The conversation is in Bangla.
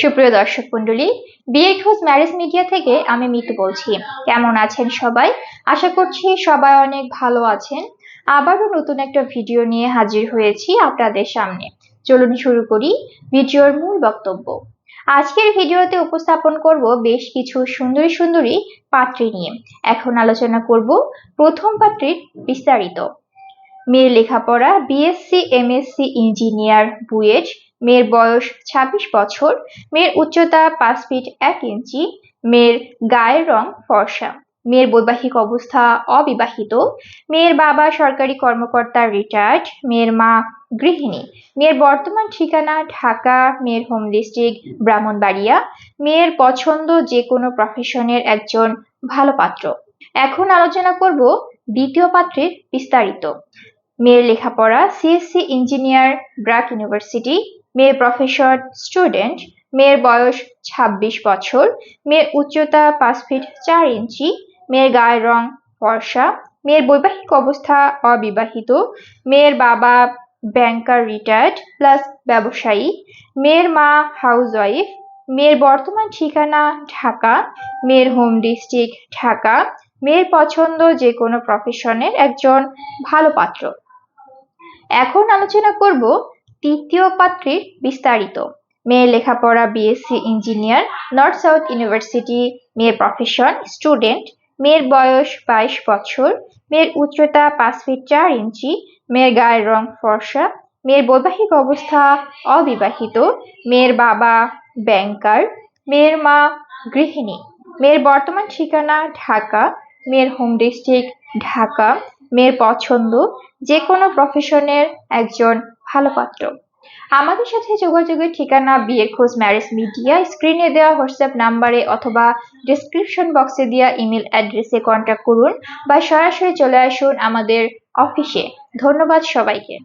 সুপ্রিয় দর্শক মন্ডলী বিয়ে খোঁজ ম্যারেজ মিডিয়া থেকে আমি মিতু বলছি। কেমন আছেন সবাই? আশা করছি সবাই অনেক ভালো আছেন। আবারও নতুন একটা ভিডিও নিয়ে হাজির হয়েছি আপনাদের সামনে। চলুন শুরু করি ভিডিওর মূল বক্তব্য। আজকের ভিডিওতে উপস্থাপন করব বেশ কিছু সুন্দরী সুন্দরী পাত্রী নিয়ে। এখন আলোচনা করব প্রথম পাত্রীর বিস্তারিত। মেয়ের লেখাপড়া বিএসসি এমএসসি ইঞ্জিনিয়ার বুয়েট মেয়ের বয়স ২৬ বছর, মেয়ের উচ্চতা পাঁচ ফিট এক ইঞ্চি, মেয়ের গায়ের রং ফর্সা, মেয়ের বৈবাহিক অবস্থা অবিবাহিত, মেয়ের বাবা সরকারি কর্মকর্তা রিটায়ার্ড মেয়ের মা গৃহিণী, মেয়ের বর্তমান ঠিকানা ঢাকা, মেয়ের হোম ডিস্ট্রিক্ট ব্রাহ্মণবাড়িয়া, মেয়ের পছন্দ যে কোনো প্রফেশনের একজন ভালো পাত্র। এখন আলোচনা করব দ্বিতীয় পাত্রের বিস্তারিত। মেয়ের লেখাপড়া সিএসসি ইঞ্জিনিয়ার ব্রাক ইউনিভার্সিটি মেয়ের প্রফেশন স্টুডেন্ট মেয়ের বয়স ২৬ বছর, মেয়ের উচ্চতা পাঁচ ফিট চার ইঞ্চি, মেয়ের গায়ের রং ফর্সা, মেয়ের বৈবাহিক অবস্থা অবিবাহিত, মেয়ের বাবা ব্যাংকার রিটায়ার্ড প্লাস ব্যবসায়ী, মেয়ের মা হাউসওয়াইফ মেয়ের বর্তমান ঠিকানা ঢাকা, মেয়ের হোম ডিস্ট্রিক্ট ঢাকা, মেয়ের পছন্দ যে কোনো প্রফেশনের একজন ভালো পাত্র। এখন আলোচনা করব তৃতীয় পাত্রীর বিস্তারিত। মেয়ের লেখাপড়া BSc engineer north south university মেয়ের প্রফেশন স্টুডেন্ট মেয়ের বয়স বাইশ বছর, মেয়ের উচ্চতা পাঁচ ফিট চার ইঞ্চি, মেয়ের গায়ের রং ফর্সা, মেয়ের বৈবাহিক অবস্থা অবিবাহিত, মেয়ের বাবা ব্যাংকার মেয়ের মা গৃহিণী, মেয়ের বর্তমান ঠিকানা ঢাকা, মেয়ের হোম ডিস্ট্রিক্ট ঢাকা, মেয়ের পছন্দ যে কোনো প্রফেশনের একজন ভালো পাত্র। আমাদের সাথে যোগাযোগের ঠিকানা, বিয়ে খোঁজ ম্যারেজ মিডিয়া স্ক্রিনে দেওয়া হোয়াটসঅ্যাপ নাম্বারে অথবা ডিসক্রিপশন বক্সে দেওয়া ইমেল অ্যাড্রেসে কন্ট্যাক্ট করুন বা সরাসরি চলে আসুন আমাদের অফিসে ধন্যবাদ সবাইকে।